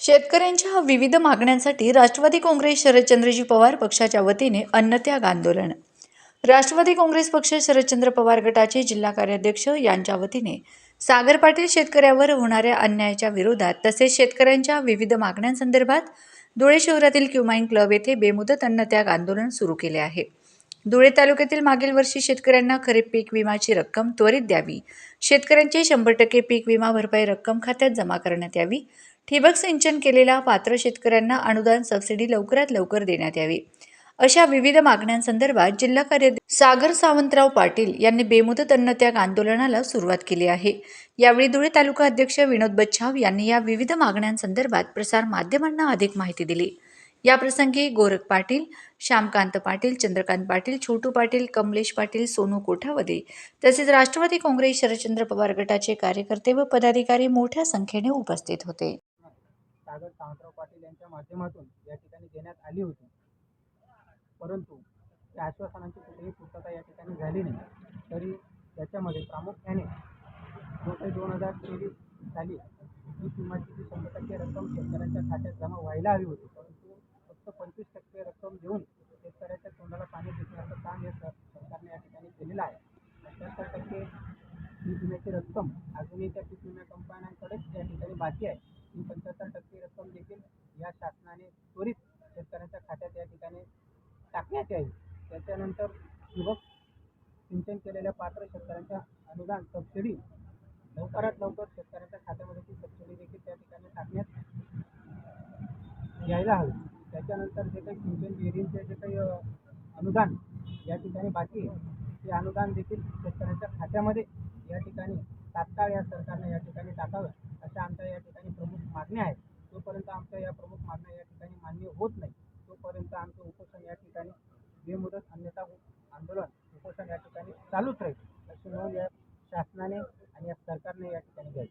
शेतकऱ्यांच्या विविध मागण्यांसाठी राष्ट्रवादी काँग्रेस शरदचंद्रजी पवार पक्षाच्या वतीने अन्नत्याग आंदोलन. राष्ट्रवादी काँग्रेस पक्ष शरदचंद्र पवार गटाचे जिल्हा कार्याध्यक्ष यांच्या वतीने सागर पाटील शेतकऱ्यावर होणाऱ्या अन्यायाच्या विरोधात तसेच शेतकऱ्यांच्या विविध मागण्यांसंदर्भात धुळे शहरातील क्युमाइन क्लब येथे बेमुदत अन्नत्याग आंदोलन सुरू केले आहे. धुळे तालुक्यातील मागील वर्षी शेतकऱ्यांना खरीप पीक विमाची रक्कम त्वरित द्यावी. शेतकऱ्यांची शंभर टक्के पीक विमा भरपाई रक्कम खात्यात जमा करण्यात यावी. ठिबक सिंचन केलेल्या पात्र शेतकऱ्यांना अनुदान सबसिडी लवकरात लवकर देण्यात यावी. अशा विविध मागण्यांसंदर्भात जिल्हा कार्याध्यक्ष सागर सावंतराव पाटील यांनी बेमुदत अन्नत्याग आंदोलनाला सुरुवात केली आहे. यावेळी धुळे तालुका अध्यक्ष विनोद बच्छाव यांनी या विविध मागण्यांसंदर्भात प्रसार माध्यमांना अधिक माहिती दिली. याप्रसंगी गोरख पाटील श्यामकांत पाटील चंद्रकांत पाटील छोटू पाटील कमलेश पाटील सोनू कोठावदे तसेच राष्ट्रवादी काँग्रेस शरदचंद्र पवार गटाचे कार्यकर्ते व पदाधिकारी मोठ्या संख्येने उपस्थित होते. सागर सावंतराव पाटील यांच्या माध्यमातून या ठिकाणी देण्यात आली होती. परंतु त्या आश्वासनांची कुठेही पूर्तता या ठिकाणी झाली नाही. तरी त्याच्यामध्ये प्रामुख्याने जो काही दोन हजार तेवीस साली ही किंमतची जी शंभर टक्के रक्कम शेतकऱ्यांच्या खात्यात जमा व्हायला हवी होती. परंतु फक्त पंचवीस टक्के रक्कम देऊन शेतकऱ्याच्या तोंडाला पाणी देण्याचं काम हे सर सरकारने या ठिकाणी केलेलं आहे. पंच्याहत्तर टक्के पीक विम्याची रक्कम अजूनही त्या पीक विमा कंपन्यांकडेच या ठिकाणी बाकी आहे. ही पंच्याहत्तर टक्के रक्कम देखील या शासनाने त्वरित शेतकऱ्यांच्या खात्यात या ठिकाणी टाकण्यात यावी. त्याच्यानंतर ठिबक सिंचन केलेल्या पात्र शेतकऱ्यांच्या अनुदान सबसिडी लवकरात लवकर शेतकऱ्यांच्या खात्यामध्ये ती सबसिडी देखील त्या ठिकाणी टाकण्यात यायला हवी. त्याच्यानंतर जे काही सिंचन विहिरींचे जे काही अनुदान या ठिकाणी बाकी ते अनुदान देखील शेतकऱ्यांच्या खात्यामध्ये या ठिकाणी तात्काळ या सरकारने या ठिकाणी टाकावं. अशा आमच्या या ठिकाणी प्रमुख मागण्या आहेत. जोपर्यंत आमच्या या प्रमुख मागण्या या ठिकाणी मान्य होत नाही तोपर्यंत आमचं उपोषण या ठिकाणी बेमुदत अन्यथा आंदोलन उपोषण या ठिकाणी चालूच राहील. अशी नोंद या शासनाने आणि या सरकारने या ठिकाणी घ्यावी.